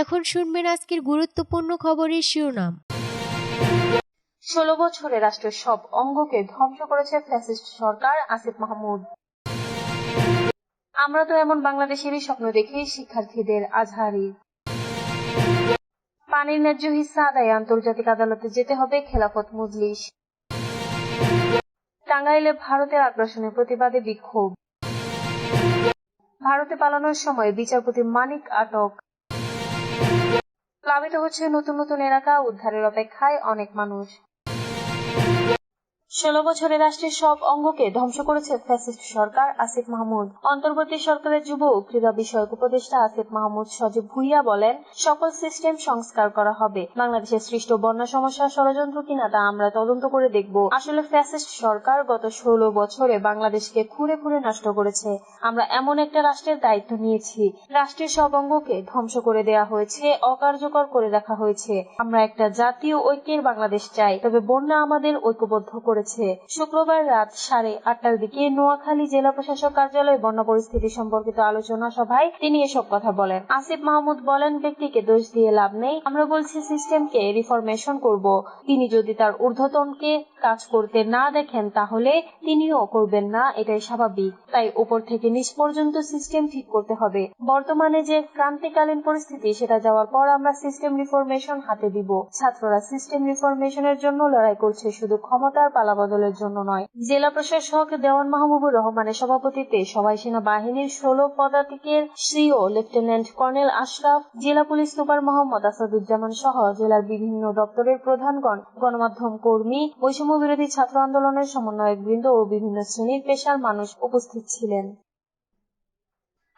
এখন শুনবেন আজকের গুরুত্বপূর্ণ খবরের শিরোনাম। ষোলো বছরে রাষ্ট্রের সব অঙ্গকে ধ্বংস করেছে ফ্যাসিস্ট সরকার আসিফ মাহমুদ। আমরা তো এমন বাংলাদেশেরই স্বপ্ন দেখি, শিক্ষার্থীদের আজহারি। পানির ন্যায্য হিস্সা আদায়ে আন্তর্জাতিক আদালতে যেতে হবে খেলাফত মজলিস। টাঙ্গাইলে ভারতের আগ্রাসনের প্রতিবাদে বিক্ষোভ। ভারতে পালানোর সময় বিচারপতি মানিক আটক। প্লাবিত হচ্ছে নতুন নতুন এলাকা উদ্ধারের অপেক্ষায় অনেক মানুষ। ষোলো বছরে রাষ্ট্রের সব অঙ্গকে ধ্বংস করেছে ফ্যাসিস্ট সরকার আসিফ মাহমুদ। অন্তর্বর্তী সরকারের যুব ক্রীড়া বিষয়ক উপদেষ্টা আসিফ মাহমুদ সজীব ভুইয়া বলেন, সকল সিস্টেম সংস্কার করা হবে। বাংলাদেশের সৃষ্ট বন্যা সমস্যা ষড়যন্ত্র কিনা তা আমরা তদন্ত করে দেখব। আসলে ফ্যাসিস্ট সরকার গত ষোলো বছরে বাংলাদেশকে খুঁড়ে খুঁড়ে নষ্ট করেছে। আমরা এমন একটা রাষ্ট্রের দায়িত্ব নিয়েছি। রাষ্ট্রের সব অঙ্গকে ধ্বংস করে দেয়া হয়েছে, অকার্যকর করে রাখা হয়েছে। আমরা একটা জাতীয় ঐক্যের বাংলাদেশ চাই, তবে বন্যা আমাদের ঐক্যবদ্ধ করেছে। শুক্রবার রাত সাড়ে আটটার দিকে নোয়াখালী জেলা প্রশাসক কার্যালয়ে বন্যা পরিস্থিতি সম্পর্কিত আলোচনা সভায় তিনি এসব কথা বলেন। আসিফ মাহমুদ বলেন, ব্যক্তিকে দোষ দিয়ে লাভ নেই। আমরা বলছি, সিস্টেমকে রিফরমেশন করব। তিনি যদি তার ঊর্ধ্বতনকে কাজ করতে না দেখেন, তাহলে তিনিও করবেন না। এটাই স্বাভাবিক। তাই উপর থেকে নিচ পর্যন্ত সিস্টেম ঠিক করতে হবে। বর্তমানে যে ক্রান্তিকালীন পরিস্থিতি, সেটা যাওয়ার পর আমরা সিস্টেম রিফরমেশন হাতে দিব। ছাত্ররা সিস্টেম রিফরমেশনের জন্য লড়াই করছে। শুধু ক্ষমতার পালাবদলের জন্য নয়। জেলা প্রশাসক দেওয়ান মাহবুবুর রহমানের সভাপতিত্বে সবাই সেনাবাহিনীর ষোলো পদাতিকের সিও লেফটেন্যান্ট কর্নেল আশরাফ, জেলা পুলিশ সুপার মোহাম্মদ আসাদুজ্জামান সহ জেলার বিভিন্ন দপ্তরের প্রধানগণ, গণমাধ্যম কর্মী বৈষম্য বিরোধী ছাত্র আন্দোলনের সমন্বয়ক বৃন্দ ও বিভিন্ন শ্রেণির পেশার মানুষ উপস্থিত ছিলেন।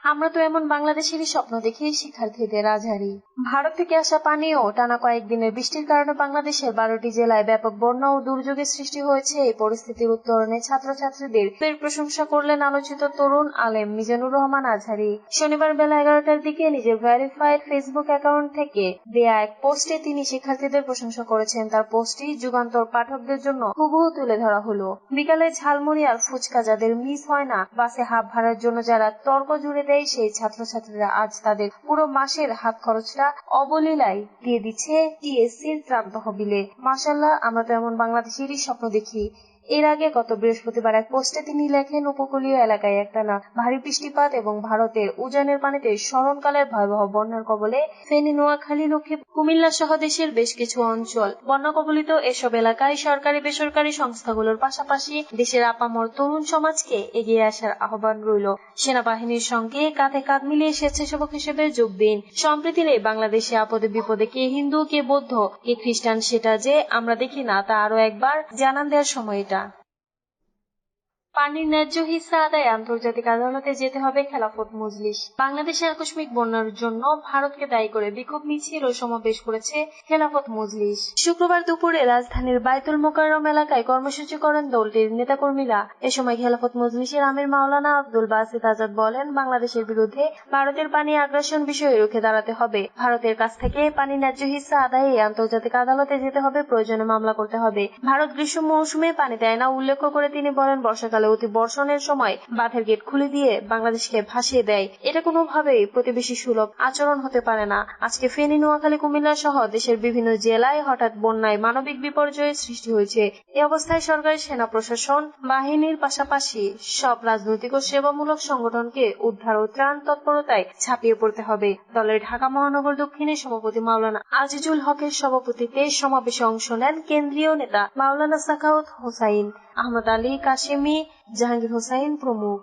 আমরা তো এমন বাংলাদেশেরই স্বপ্ন দেখি, শিক্ষার্থীদের আজহারি। ভারত থেকে আসা পানীয় টানা কয়েকদিনের বৃষ্টির কারণে বাংলাদেশের বারোটি জেলায় ব্যাপক বন্যা ও দুর্যোগের সৃষ্টি হয়েছে। এই পরিস্থিতির উত্তরণে ছাত্রছাত্রীদের এর প্রশংসা করলেন আলোচিত তরুণ আলেম মিজানুর রহমান আজহারি। শনিবার বেলা এগারোটার দিকে নিজের ভেরিফাইড ফেসবুক অ্যাকাউন্ট থেকে দেয়া এক পোস্টে তিনি শিক্ষার্থীদের প্রশংসা করেছেন। তার পোস্টটি যুগান্তর পাঠকদের জন্য হুবহু তুলে ধরা হলো। বিকালে ঝালমুড়ি আর ফুচকা যাদের মিস হয় না, বাসে হাফ ভাড়ার জন্য যারা তর্ক জুড়ে দেয়, সেই ছাত্রছাত্রীরা আজ তাদের পুরো মাসের হাত খরচটা অবলীলায় দিয়ে দিচ্ছে টিএসসির ত্রাণ তহবিলে। মাসাল্লাহ আমরা তো এমন বাংলাদেশেরই স্বপ্ন দেখি। এর আগে গত বৃহস্পতিবার এক পোস্টে তিনি লেখেন, উপকূলীয় এলাকায় একটানা ভারী বৃষ্টিপাত এবং ভারতের উজানের পানিতে স্মরণকালের ভয়াবহ বন্যার কবলে ফেনী, নোয়াখালী লক্ষ্মী কুমিল্লা সহ দেশের বেশ কিছু অঞ্চল। বন্যা কবলিত এসব এলাকায় সরকারি, বেসরকারি সংস্থাগুলোর পাশাপাশি দেশের আপামর তরুণ সমাজকে এগিয়ে আসার আহ্বান রইল। সেনাবাহিনীর সঙ্গে কাঁধে কাঁধ মিলিয়ে স্বেচ্ছাসেবক হিসেবে যোগ দিন। সম্প্রীতি নেই বাংলাদেশে আপদে বিপদে কে হিন্দু, কে বৌদ্ধ, কে খ্রিস্টান, সেটা যে আমরা দেখি না, তা আরও একবার জানান দেওয়ার সময় এটা। পানির ন্যায্য হিস্সা আদায় আন্তর্জাতিক আদালতে যেতে হবে খেলাফত মজলিস। বাংলাদেশে আকস্মিক বন্যার জন্য ভারতকে দায়ী করে বিক্ষোভ মিছিল ও সমাবেশ করেছে খেলাফত মজলিস। শুক্রবার দুপুরে রাজধানীর বাইতুল মোকাররম এলাকায় কর্মসূচি করেন দলটির নেতাকর্মীরা। এ সময় খেলাফত মজলিসের আমির মাওলানা আব্দুল বাসিত আজাদ বলেন, বাংলাদেশের বিরুদ্ধে ভারতের পানি আগ্রাসন বিষয়ে রুখে দাঁড়াতে হবে। ভারতের কাছ থেকে পানি ন্যায্য হিস্সা আদায়ে আন্তর্জাতিক আদালতে যেতে হবে, প্রয়োজনে মামলা করতে হবে। ভারত গ্রীষ্ম মৌসুমে পানি দেয় না, উল্লেখ করে তিনি বলেন, বর্ষাকালে অতি বর্ষণের সময় বাঁধের গেট খুলে দিয়ে বাংলাদেশকে ভাসিয়ে দেয়। এটা কোনোভাবেই প্রতিবেশী সুলভ আচরণ হতে পারে না। আজকে ফেনী, নোয়াখালী, কুমিল্লা সহ দেশের বিভিন্ন জেলায় হঠাৎ বন্যায় মানবিক বিপর্যয়ের সৃষ্টি হয়েছে। এ অবস্থায় সরকারি সেনা প্রশাসন, বাহিনীর পাশাপাশি সব রাজনৈতিক ও সেবামূলক সংগঠনকে উদ্ধার ও ত্রাণ তৎপরতায় ছাপিয়ে পড়তে হবে। দলের ঢাকা মহানগর দক্ষিণের সভাপতি মাওলানা আজিজুল হকের সভাপতিতে সমাবেশে অংশ নেন কেন্দ্রীয় নেতা মাওলানা সাখাউত হোসাইন, আহমদ আলী, কাশেমি জাহাঙ্গীর হোসাইন প্রমুখ।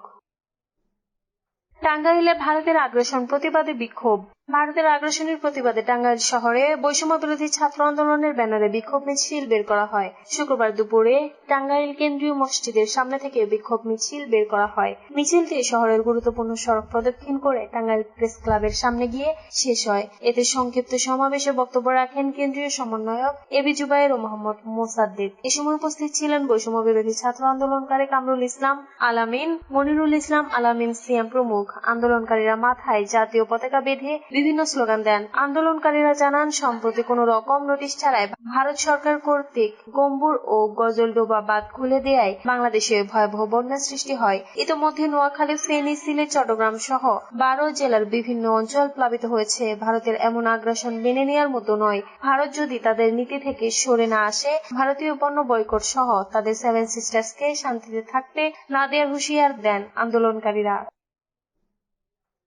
টাঙ্গাইলে ভারতের আগ্রাসন প্রতিবাদে বিক্ষোভ। ভারতের আগ্রাসনের প্রতিবাদে টাঙ্গাইল শহরে বৈষম্য বিরোধী ছাত্র আন্দোলনের ব্যানারে বিক্ষোভ মিছিল বের করা হয়। শুক্রবার দুপুরে টাঙ্গাইল কেন্দ্রীয় মসজিদের সামনে থেকে বিক্ষোভ মিছিল বের করা হয়। মিছিলটি শহরের গুরুত্বপূর্ণ সড়ক প্রদক্ষিণ করে টাঙ্গাইল প্রেস ক্লাবের সামনে গিয়ে শেষ হয়। এতে সংক্ষিপ্ত সমাবেশে বক্তব্য রাখেন কেন্দ্রীয় সমন্বয়ক এবি জুবাইর ও মোহাম্মদ মোসাদ্দেক। এ সময় উপস্থিত ছিলেন বৈষম্য বিরোধী ছাত্র আন্দোলনকারী কামরুল ইসলাম, আলামিন মনিরুল ইসলাম, আলামিন সিয়াম প্রমুখ। আন্দোলনকারীরা মাথায় জাতীয় পতাকা বেঁধে বিভিন্ন স্লোগান দেন। আন্দোলনকারীরা জানান, সম্প্রতি কোনো রকম নোটিশ ছাড়াই ভারত সরকার কর্তৃক গম্বুর ও গজলডোবা বাঁধ খুলে দেয়ায় বাংলাদেশে ভয়াবহ বন্যার সৃষ্টি হয়। ইতোমধ্যে নোয়াখালী, ফেনী, সিলেট, চট্টগ্রাম সহ বারো জেলার বিভিন্ন অঞ্চল প্লাবিত হয়েছে। ভারতের এমন আগ্রাসন মেনে নেওয়ার মতো নয়। ভারত যদি তাদের নীতি থেকে সরে না আসে, ভারতীয় পণ্য বয়কট সহ তাদের সেভেন সিস্টার্সকে শান্তিতে থাকতে না দেওয়ার হুঁশিয়ার দেন আন্দোলনকারীরা।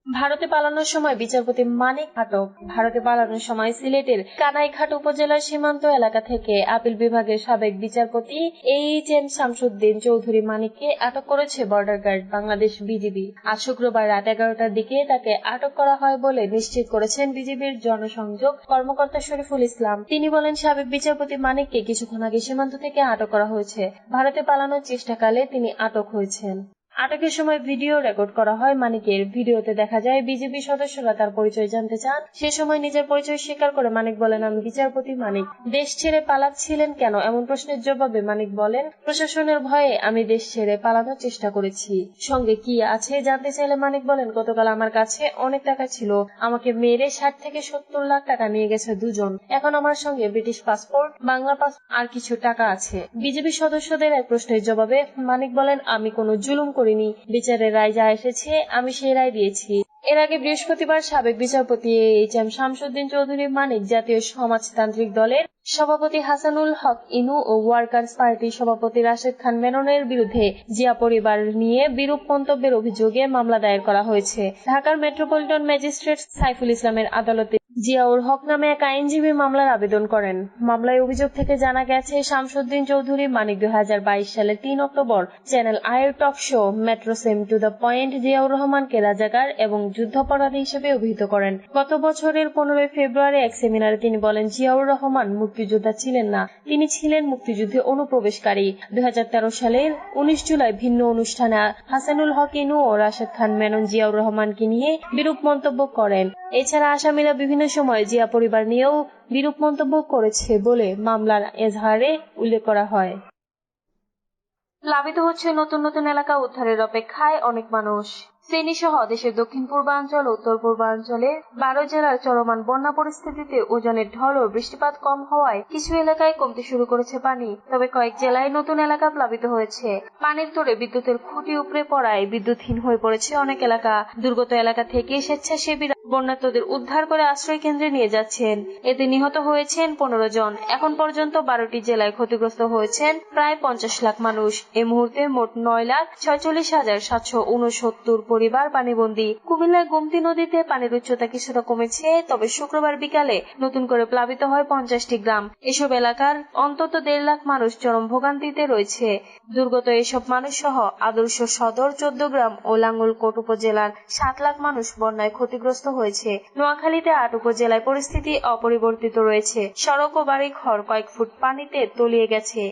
ভারতে পালানোর সময় বিচারপতি মানিক আটক ভারতে পালানোর সময় সিলেটের কানাইঘাট উপজেলার সীমান্ত এলাকা থেকে আপিল বিভাগের সাবেক বিচারপতি এইচ এম শামসুদ্দিন চৌধুরী মানিককে আটক করেছে বর্ডার গার্ড বাংলাদেশ বিজিবি। আজ শুক্রবার রাত এগারোটার দিকে তাকে আটক করা হয় বলে নিশ্চিত করেছেন বিজিবির জনসংযোগ কর্মকর্তা শরীফুল ইসলাম। তিনি বলেন, সাবেক বিচারপতি মানিককে কিছুক্ষণ আগে সীমান্ত থেকে আটক করা হয়েছে। ভারতে পালানোর চেষ্টাকালে তিনি আটক হয়েছেন। আটকের সময় ভিডিও রেকর্ড করা হয় মানিকের। ভিডিওতে দেখা যায় বিজেপি সদস্যরা তার পরিচয় জানতে চান। সে সময় নিজের পরিচয় স্বীকার করে মানিক বলেন, আমি বিচারপতি মানিক। দেশ ছেড়ে পালাচ্ছিলেন কেন? এমন প্রশ্নের জবাবে মানিক বলেন, প্রশাসনের ভয়ে আমি দেশ ছেড়ে পালানোর চেষ্টা করেছি। সঙ্গে কি আছে জানতে চাইলে মানিক বলেন, গতকাল আমার কাছে অনেক টাকা ছিল। আমাকে মেরে ষাট থেকে সত্তর লাখ টাকা নিয়ে গেছে দুজন। এখন আমার সঙ্গে ব্রিটিশ পাসপোর্ট, বাংলা পাসপোর্ট আর কিছু টাকা আছে। বিজেপি সদস্যদের এক প্রশ্নের জবাবে মানিক বলেন, আমি কোনো জুলুম করিনি। বিচারের রায় যা এসেছে, আমি সেই রায় দিয়েছি। এর আগে বৃহস্পতিবার সাবেক বিচারপতি এইচ এম শামসুদ্দিন চৌধুরী মানিক জাতীয় সমাজতান্ত্রিক দলের সভাপতি হাসানুল হক ইনু ও ওয়ার্কার্স পার্টির সভাপতি রাশেদ খান মেননের বিরুদ্ধে জিয়া পরিবার নিয়ে বিরূপ মন্তব্যের অভিযোগে মামলা দায়ের করা হয়েছে। ঢাকার মেট্রোপলিটন ম্যাজিস্ট্রেট সাইফুল ইসলামের আদালতে জিয়াউর হক নামে এক আইনজীবী মামলার আবেদন করেন। মামলায় অভিযোগ থেকে জানা গেছে, শামসুদ্দিন চৌধুরী মানিক দুই হাজার বাইশ সালের তিন অক্টোবর চ্যানেল আয়ের talk show metro same to the point Ziaur রহমানকে রাজাকার এবং যুদ্ধাপরাধী হিসেবে অভিহিত করেন। গত বছরের পনেরোই ফেব্রুয়ারি এক সেমিনারে তিনি বলেন, জিয়াউর রহমান মুক্তিযোদ্ধা ছিলেন না, তিনি ছিলেন মুক্তিযুদ্ধে অনুপ্রবেশকারী। দুই হাজার তেরো সালের উনিশ জুলাই ভিন্ন অনুষ্ঠানে হাসানুল হক ইনু ও রাশেদ খান মেনন জিয়াউর রহমানকে নিয়ে বিরূপ মন্তব্য করেন। এছাড়া আসামিরা বিভিন্ন সময় জিয়া পরিবার নিয়েও বিরূপ মন্তব্য করেছে বলে মামলার এজাহারে উল্লেখ করা হয়। প্লাবিত হচ্ছে নতুন নতুন এলাকা উদ্ধারের অপেক্ষায় অনেক মানুষ। ফেনী সহ দেশের দক্ষিণ পূর্বাঞ্চল, উত্তর পূর্বাঞ্চলে বারো জেলার চলমান বন্যা পরিস্থিতিতে ওজনের ঢল ও বৃষ্টিপাত কম হওয়ায় কিছু এলাকায় কমতে শুরু করেছে পানি, তবে কয়েক জেলায় নতুন এলাকা প্লাবিত হয়েছে। পানির তোড়ে বিদ্যুতের খুঁটি উপড়ে পড়ায় বিদ্যুৎহীন হয়ে পড়েছে অনেক এলাকা। দুর্গত এলাকা থেকে স্বেচ্ছাসেবীরা বন্যার্তদের উদ্ধার করে আশ্রয় কেন্দ্রে নিয়ে যাচ্ছেন। এতে নিহত হয়েছেন পনেরো জন। এখন পর্যন্ত বারোটি জেলায় ক্ষতিগ্রস্ত হয়েছেন প্রায় পঞ্চাশ লাখ মানুষ। এ মুহূর্তে মোট নয় লাখ ছয়চল্লিশ হাজার সাতশো উনসত্তর পরিবার পানিবন্দী। কুমিল্লার গুমতি নদীতে পানির উচ্চতা কিছুটা কমেছে, তবে শুক্রবার বিকালে নতুন করে প্লাবিত হয় পঞ্চাশটি গ্রাম। এসব এলাকার অন্তত দেড় লাখ মানুষ চরম ভোগান্তিতে রয়েছে। দুর্গত এসব মানুষ সহ আদর্শ সদর চোদ্দ গ্রাম ও লাঙ্গলকোট উপজেলার সাত লাখ মানুষ বন্যায় ক্ষতিগ্রস্ত হয়েছে। নোয়াখালীতে আট উপজেলায় পরিস্থিতি অপরিবর্তিত রয়েছে। সড়ক ও বাড়ি ঘর কয়েক ফুট পানিতে তলিয়ে গেছে।